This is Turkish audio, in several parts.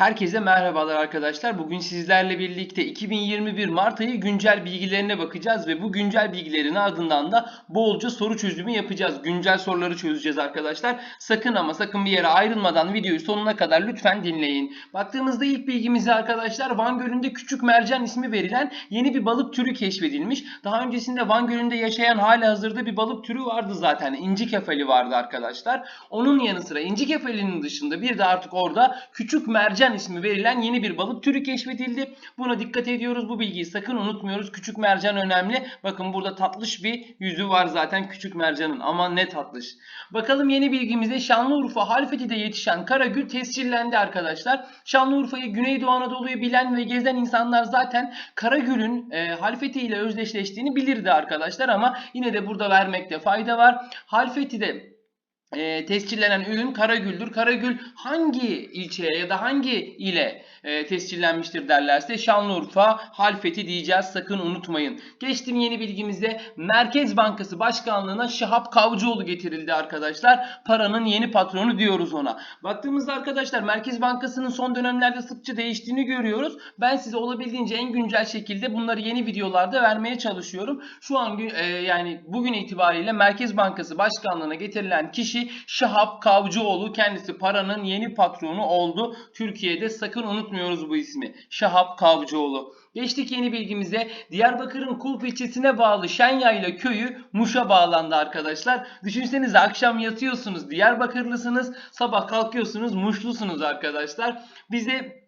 Herkese merhabalar arkadaşlar. Bugün sizlerle birlikte 2021 Mart ayı güncel bilgilerine bakacağız ve bu güncel bilgilerin ardından da bolca soru çözümü yapacağız. Güncel soruları çözeceğiz arkadaşlar. Sakın ama sakın bir yere ayrılmadan videoyu sonuna kadar lütfen dinleyin. Baktığımızda ilk bilgimize arkadaşlar Van Gölü'nde küçük mercan ismi verilen yeni bir balık türü keşfedilmiş. Daha öncesinde Van Gölü'nde yaşayan hali hazırda bir balık türü vardı zaten. İnci kefali vardı arkadaşlar. Onun yanı sıra inci kefalinin dışında bir de artık orada küçük mercan ismi verilen yeni bir balık türü keşfedildi. Buna dikkat ediyoruz. Bu bilgiyi sakın unutmuyoruz. Küçük mercan önemli. Bakın burada tatlış bir yüzü var zaten küçük mercanın. Aman ne tatlış. Bakalım yeni bilgimize Şanlıurfa Halfeti'de yetişen karagül tescillendi arkadaşlar. Şanlıurfa'yı Güneydoğu Anadolu'yu bilen ve gezen insanlar zaten karagülün e, Halfeti ile özdeşleştiğini bilirdi arkadaşlar ama yine de burada vermekte fayda var. Halfeti'de e, tescillenen ürün Karagül'dür. Karagül hangi ilçeye ya da hangi ile e, tescillenmiştir derlerse Şanlıurfa, Halfeti diyeceğiz sakın unutmayın. Geçtim yeni bilgimize Merkez Bankası Başkanlığı'na Şahap Kavcıoğlu getirildi arkadaşlar. Paranın yeni patronu diyoruz ona. Baktığımızda arkadaşlar Merkez Bankası'nın son dönemlerde sıkça değiştiğini görüyoruz. Ben size olabildiğince en güncel şekilde bunları yeni videolarda vermeye çalışıyorum. Şu an e, yani bugün itibariyle Merkez Bankası Başkanlığı'na getirilen kişi Şahap Kavcıoğlu. Kendisi paranın yeni patronu oldu. Türkiye'de sakın unutmuyoruz bu ismi. Şahap Kavcıoğlu. Geçtik yeni bilgimize. Diyarbakır'ın Kulp ilçesine bağlı Şenyayla köyü Muş'a bağlandı arkadaşlar. Düşünsenize akşam yatıyorsunuz Diyarbakırlısınız. Sabah kalkıyorsunuz Muşlusunuz arkadaşlar. Bize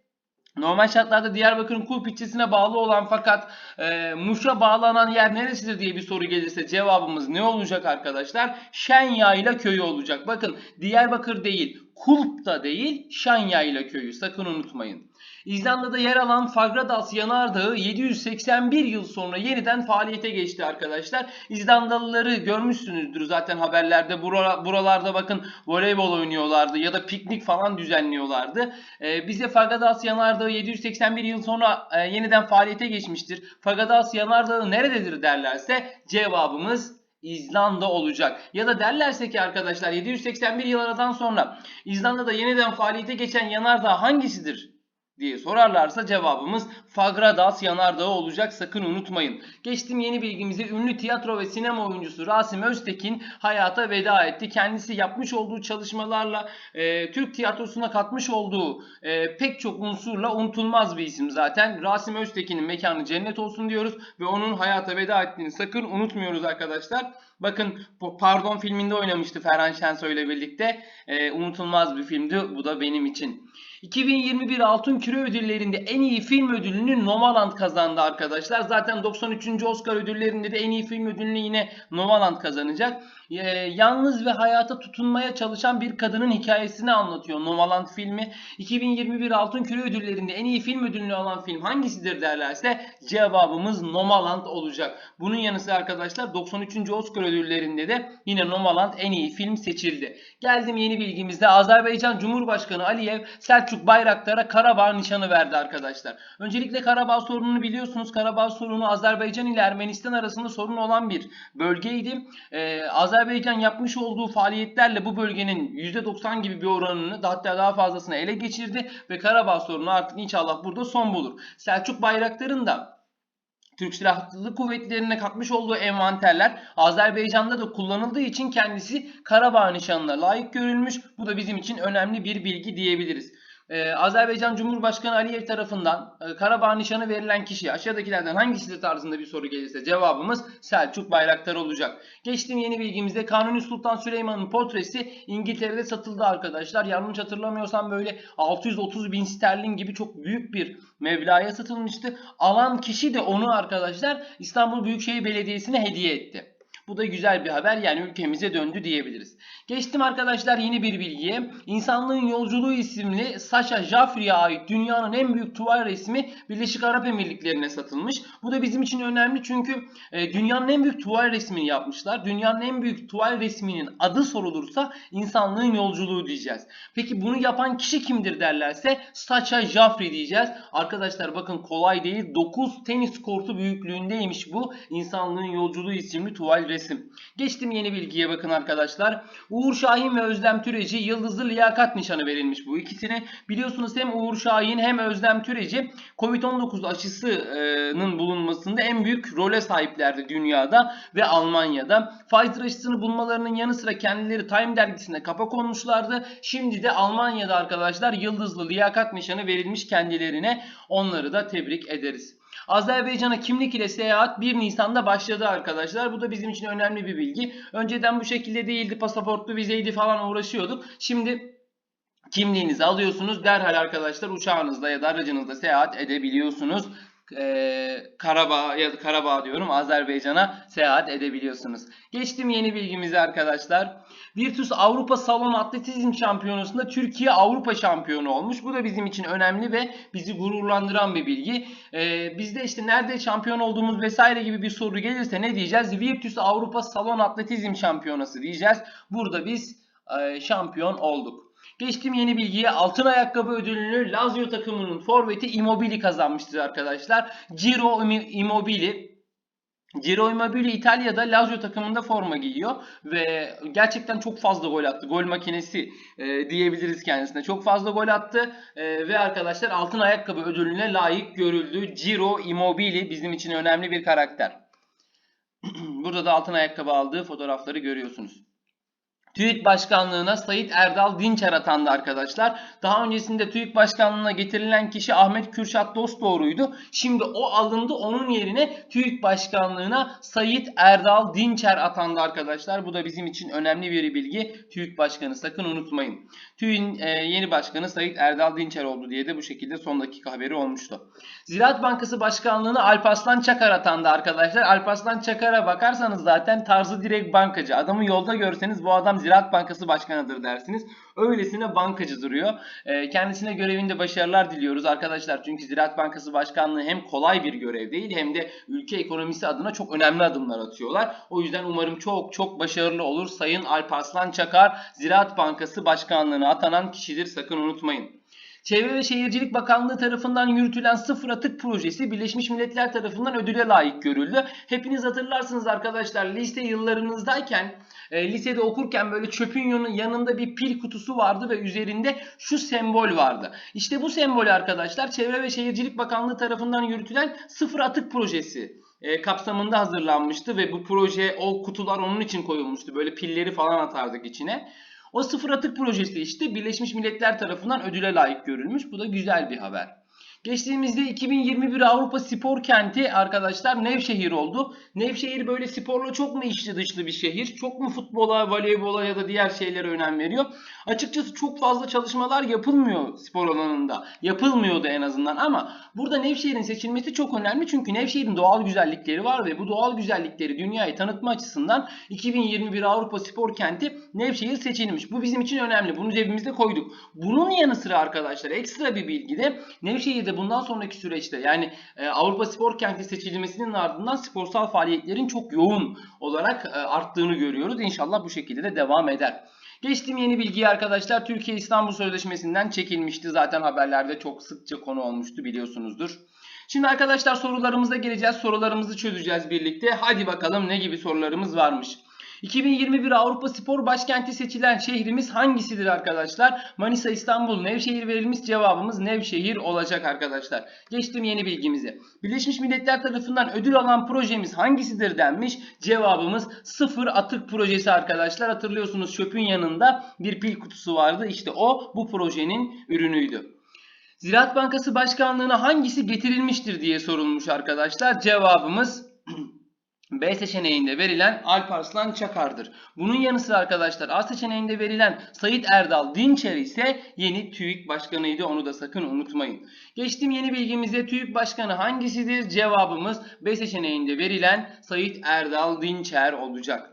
Normal şartlarda Diyarbakır'ın Kulp ilçesine bağlı olan fakat e, Muş'a bağlanan yer neresidir diye bir soru gelirse cevabımız ne olacak arkadaşlar? Şenyayla köyü olacak. Bakın Diyarbakır değil, Kulp da değil, Şenyayla köyü. Sakın unutmayın. İzlanda'da yer alan Fagradas Yanardağı 781 yıl sonra yeniden faaliyete geçti arkadaşlar. İzlandalıları görmüşsünüzdür zaten haberlerde. Bura- Buralarda bakın voleybol oynuyorlardı ya da piknik falan düzenliyorlardı. Ee, bize Fagadas Yanardağı 781 yıl sonra e, yeniden faaliyete geçmiştir. Fagadas Yanardağı nerededir derlerse cevabımız İzlanda olacak. Ya da derlerse ki arkadaşlar 781 yıl aradan sonra İzlanda'da yeniden faaliyete geçen yanardağ hangisidir? Diye sorarlarsa cevabımız Fagradas yanardağı olacak sakın unutmayın. Geçtim yeni bilgimize ünlü tiyatro ve sinema oyuncusu Rasim Öztekin hayata veda etti. Kendisi yapmış olduğu çalışmalarla e, Türk tiyatrosuna katmış olduğu e, pek çok unsurla unutulmaz bir isim zaten. Rasim Öztekin'in mekanı cennet olsun diyoruz ve onun hayata veda ettiğini sakın unutmuyoruz arkadaşlar. Bakın Pardon filminde oynamıştı Ferhan Şensoy ile birlikte. E, unutulmaz bir filmdi. Bu da benim için. 2021 Altın Küre ödüllerinde en iyi film ödülünü Nomaland kazandı arkadaşlar. Zaten 93. Oscar ödüllerinde de en iyi film ödülünü yine Nomaland kazanacak. Ee, yalnız ve hayata tutunmaya çalışan bir kadının hikayesini anlatıyor Nomaland filmi. 2021 Altın Küre ödüllerinde en iyi film ödülünü alan film hangisidir derlerse cevabımız Nomaland olacak. Bunun yanı sıra arkadaşlar 93. Oscar ödüllerinde de yine Nomaland en iyi film seçildi. Geldim yeni bilgimizde Azerbaycan Cumhurbaşkanı Aliyev Selçuk Bayraktar'a Karabağ nişanı verdi arkadaşlar. Öncelikle Karabağ sorununu biliyorsunuz. Karabağ sorunu Azerbaycan ile Ermenistan arasında sorun olan bir bölgeydi. Ee, Azerbaycan yapmış olduğu faaliyetlerle bu bölgenin %90 gibi bir oranını da hatta daha fazlasını ele geçirdi ve Karabağ sorunu artık inşallah burada son bulur. Selçuk Bayraktar'ın da Türk Silahlı Kuvvetleri'ne katmış olduğu envanterler Azerbaycan'da da kullanıldığı için kendisi Karabağ nişanına layık görülmüş. Bu da bizim için önemli bir bilgi diyebiliriz. Ee, Azerbaycan Cumhurbaşkanı Aliyev tarafından e, Karabağ nişanı verilen kişi aşağıdakilerden hangisidir tarzında bir soru gelirse cevabımız Selçuk Bayraktar olacak. Geçtiğim yeni bilgimizde Kanuni Sultan Süleyman'ın portresi İngiltere'de satıldı arkadaşlar. Yanlış hatırlamıyorsam böyle 630 bin sterlin gibi çok büyük bir meblağa satılmıştı. Alan kişi de onu arkadaşlar İstanbul Büyükşehir Belediyesi'ne hediye etti. Bu da güzel bir haber yani ülkemize döndü diyebiliriz. Geçtim arkadaşlar yeni bir bilgiye. İnsanlığın Yolculuğu isimli Sasha Jaffrey'e ait dünyanın en büyük tuval resmi Birleşik Arap Emirlikleri'ne satılmış. Bu da bizim için önemli çünkü e, dünyanın en büyük tuval resmini yapmışlar. Dünyanın en büyük tuval resminin adı sorulursa insanlığın yolculuğu diyeceğiz. Peki bunu yapan kişi kimdir derlerse Sasha Jaffrey diyeceğiz. Arkadaşlar bakın kolay değil. 9 tenis kortu büyüklüğündeymiş bu insanlığın yolculuğu isimli tuval resim. Geçtim yeni bilgiye bakın arkadaşlar. Uğur Şahin ve Özlem Türeci Yıldızlı Liyakat Nişanı verilmiş bu ikisine. Biliyorsunuz hem Uğur Şahin hem Özlem Türeci Covid-19 aşısının bulunmasında en büyük role sahiplerdi dünyada ve Almanya'da. Pfizer aşısını bulmalarının yanı sıra kendileri Time dergisinde kapak olmuşlardı. Şimdi de Almanya'da arkadaşlar Yıldızlı Liyakat Nişanı verilmiş kendilerine. Onları da tebrik ederiz. Azerbaycan'a kimlik ile seyahat 1 Nisan'da başladı arkadaşlar. Bu da bizim için önemli bir bilgi. Önceden bu şekilde değildi. Pasaportlu vizeydi falan uğraşıyorduk. Şimdi kimliğinizi alıyorsunuz. Derhal arkadaşlar uçağınızda ya da aracınızda seyahat edebiliyorsunuz. Ee, Karabağ ya da Karabağ diyorum Azerbaycan'a seyahat edebiliyorsunuz. Geçtim yeni bilgimize arkadaşlar. Virtus Avrupa Salon Atletizm Şampiyonası'nda Türkiye Avrupa şampiyonu olmuş. Bu da bizim için önemli ve bizi gururlandıran bir bilgi. Ee, bizde işte nerede şampiyon olduğumuz vesaire gibi bir soru gelirse ne diyeceğiz? Virtus Avrupa Salon Atletizm Şampiyonası diyeceğiz. Burada biz e, şampiyon olduk. Geçtim yeni bilgiye. Altın ayakkabı ödülünü Lazio takımının forveti Immobile kazanmıştır arkadaşlar. Ciro Immobile Ciro Immobile İtalya'da Lazio takımında forma giyiyor ve gerçekten çok fazla gol attı. Gol makinesi e, diyebiliriz kendisine. Çok fazla gol attı e, ve arkadaşlar altın ayakkabı ödülüne layık görüldü. Ciro Immobile bizim için önemli bir karakter. Burada da altın ayakkabı aldığı fotoğrafları görüyorsunuz. TÜİK Başkanlığı'na Sayit Erdal Dinçer atandı arkadaşlar. Daha öncesinde TÜİK Başkanlığı'na getirilen kişi Ahmet Kürşat Dostdoğru'ydu. Şimdi o alındı. Onun yerine TÜİK Başkanlığı'na Sayit Erdal Dinçer atandı arkadaşlar. Bu da bizim için önemli bir bilgi. TÜİK Başkanı sakın unutmayın. TÜİK'in e, yeni başkanı Sayit Erdal Dinçer oldu diye de bu şekilde son dakika haberi olmuştu. Ziraat Bankası Başkanlığı'na Alparslan Çakar atandı arkadaşlar. Alparslan Çakar'a bakarsanız zaten tarzı direkt bankacı. Adamı yolda görseniz bu adam Ziraat Bankası Başkanı'dır dersiniz. Öylesine bankacı duruyor. E, kendisine görevinde başarılar diliyoruz arkadaşlar. Çünkü Ziraat Bankası Başkanlığı hem kolay bir görev değil hem de ülke ekonomisi adına çok önemli adımlar atıyorlar. O yüzden umarım çok çok başarılı olur. Sayın Alparslan Çakar Ziraat Bankası Başkanlığı'na atanan kişidir. Sakın unutmayın. Çevre ve Şehircilik Bakanlığı tarafından yürütülen sıfır atık projesi Birleşmiş Milletler tarafından ödüle layık görüldü. Hepiniz hatırlarsınız arkadaşlar lise yıllarınızdayken e, lisede okurken böyle çöpün yanında bir pil kutusu vardı ve üzerinde şu sembol vardı. İşte bu sembol arkadaşlar Çevre ve Şehircilik Bakanlığı tarafından yürütülen sıfır atık projesi e, kapsamında hazırlanmıştı ve bu proje o kutular onun için koyulmuştu. Böyle pilleri falan atardık içine. O sıfır atık projesi işte Birleşmiş Milletler tarafından ödüle layık görülmüş. Bu da güzel bir haber. Geçtiğimizde 2021 Avrupa Spor Kenti arkadaşlar Nevşehir oldu. Nevşehir böyle sporla çok mu içli dışlı bir şehir? Çok mu futbola, voleybola ya da diğer şeylere önem veriyor? Açıkçası çok fazla çalışmalar yapılmıyor spor alanında. Yapılmıyordu en azından ama burada Nevşehir'in seçilmesi çok önemli. Çünkü Nevşehir'in doğal güzellikleri var ve bu doğal güzellikleri dünyaya tanıtma açısından 2021 Avrupa Spor Kenti Nevşehir seçilmiş. Bu bizim için önemli. Bunu cebimizde koyduk. Bunun yanı sıra arkadaşlar ekstra bir bilgi de Nevşehir'de bundan sonraki süreçte yani e, Avrupa Spor Kenti seçilmesinin ardından sporsal faaliyetlerin çok yoğun olarak e, arttığını görüyoruz. İnşallah bu şekilde de devam eder. Geçtiğim yeni bilgiyi arkadaşlar Türkiye İstanbul Sözleşmesi'nden çekilmişti. Zaten haberlerde çok sıkça konu olmuştu biliyorsunuzdur. Şimdi arkadaşlar sorularımıza geleceğiz. Sorularımızı çözeceğiz birlikte. Hadi bakalım ne gibi sorularımız varmış. 2021 Avrupa Spor Başkenti seçilen şehrimiz hangisidir arkadaşlar? Manisa, İstanbul, Nevşehir verilmiş cevabımız Nevşehir olacak arkadaşlar. Geçtim yeni bilgimizi. Birleşmiş Milletler tarafından ödül alan projemiz hangisidir denmiş. Cevabımız sıfır atık projesi arkadaşlar. Hatırlıyorsunuz çöpün yanında bir pil kutusu vardı. İşte o bu projenin ürünüydü. Ziraat Bankası Başkanlığı'na hangisi getirilmiştir diye sorulmuş arkadaşlar. Cevabımız B seçeneğinde verilen Alparslan Çakar'dır. Bunun yanı sıra arkadaşlar A seçeneğinde verilen Sayit Erdal Dinçer ise yeni TÜİK Başkanı'ydı. Onu da sakın unutmayın. Geçtim yeni bilgimize TÜİK Başkanı hangisidir? Cevabımız B seçeneğinde verilen Sayit Erdal Dinçer olacak.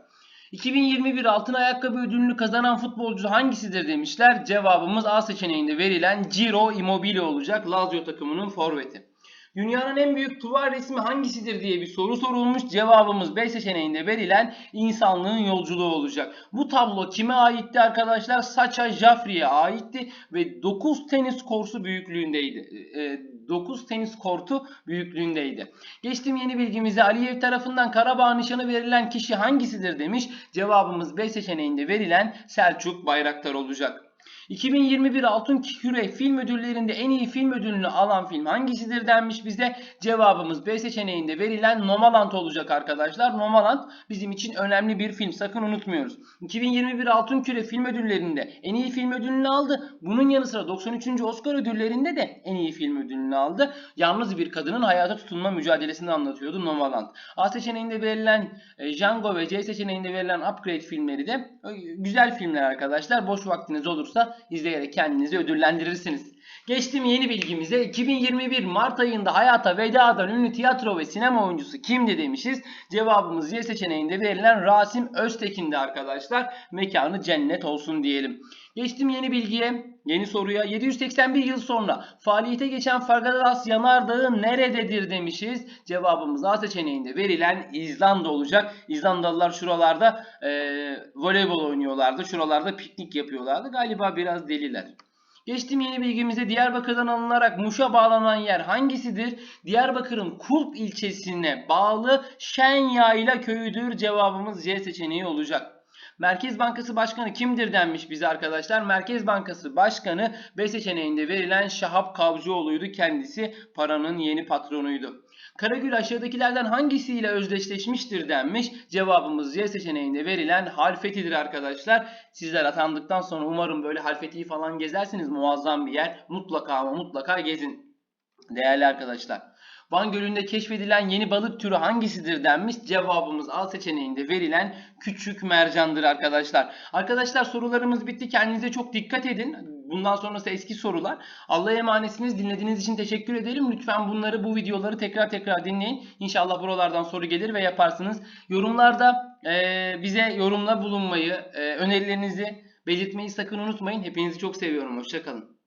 2021 altın ayakkabı ödülünü kazanan futbolcu hangisidir demişler. Cevabımız A seçeneğinde verilen Ciro Immobile olacak. Lazio takımının forveti. Dünyanın en büyük duvar resmi hangisidir diye bir soru sorulmuş. Cevabımız B seçeneğinde verilen insanlığın yolculuğu olacak. Bu tablo kime aitti arkadaşlar? Sacha Jeffrey'e aitti ve 9 tenis korsu büyüklüğündeydi. E, 9 tenis kortu büyüklüğündeydi. Geçtim yeni bilgimize Aliyev tarafından Karabağ nişanı verilen kişi hangisidir demiş. Cevabımız B seçeneğinde verilen Selçuk Bayraktar olacak. 2021 Altın Küre film ödüllerinde en iyi film ödülünü alan film hangisidir denmiş bize. Cevabımız B seçeneğinde verilen Nomaland olacak arkadaşlar. Nomaland bizim için önemli bir film. Sakın unutmuyoruz. 2021 Altın Küre film ödüllerinde en iyi film ödülünü aldı. Bunun yanı sıra 93. Oscar ödüllerinde de en iyi film ödülünü aldı. Yalnız bir kadının hayata tutunma mücadelesini anlatıyordu Nomaland. A seçeneğinde verilen e, Django ve C seçeneğinde verilen Upgrade filmleri de e, güzel filmler arkadaşlar. Boş vaktiniz olursa izleyerek kendinizi ödüllendirirsiniz. Geçtim yeni bilgimize. 2021 Mart ayında hayata veda eden ünlü tiyatro ve sinema oyuncusu kimdi demişiz. Cevabımız Y seçeneğinde verilen Rasim Öztekin'di arkadaşlar. Mekanı cennet olsun diyelim. Geçtim yeni bilgiye, yeni soruya. 781 yıl sonra faaliyete geçen Fagadas Yanardağı nerededir demişiz. Cevabımız A seçeneğinde verilen İzlanda olacak. İzlandalılar şuralarda e, voleybol oynuyorlardı. Şuralarda piknik yapıyorlardı. Galiba biraz deliler. Geçtim yeni bilgimize Diyarbakır'dan alınarak Muş'a bağlanan yer hangisidir? Diyarbakır'ın Kulp ilçesine bağlı Şenyayla köyüdür. Cevabımız C seçeneği olacak. Merkez Bankası Başkanı kimdir denmiş bize arkadaşlar. Merkez Bankası Başkanı B seçeneğinde verilen Şahap Kavcıoğlu'ydu. Kendisi paranın yeni patronuydu. Karagül aşağıdakilerden hangisiyle özdeşleşmiştir denmiş. Cevabımız C seçeneğinde verilen Halfeti'dir arkadaşlar. Sizler atandıktan sonra umarım böyle Halfeti'yi falan gezersiniz. Muazzam bir yer. Mutlaka ama mutlaka gezin. Değerli arkadaşlar. Van Gölü'nde keşfedilen yeni balık türü hangisidir denmiş. Cevabımız A seçeneğinde verilen küçük mercandır arkadaşlar. Arkadaşlar sorularımız bitti. Kendinize çok dikkat edin. Bundan sonrası eski sorular. Allah'a emanetsiniz. Dinlediğiniz için teşekkür ederim. Lütfen bunları bu videoları tekrar tekrar dinleyin. İnşallah buralardan soru gelir ve yaparsınız. Yorumlarda e, bize yorumla bulunmayı, e, önerilerinizi belirtmeyi sakın unutmayın. Hepinizi çok seviyorum. Hoşçakalın.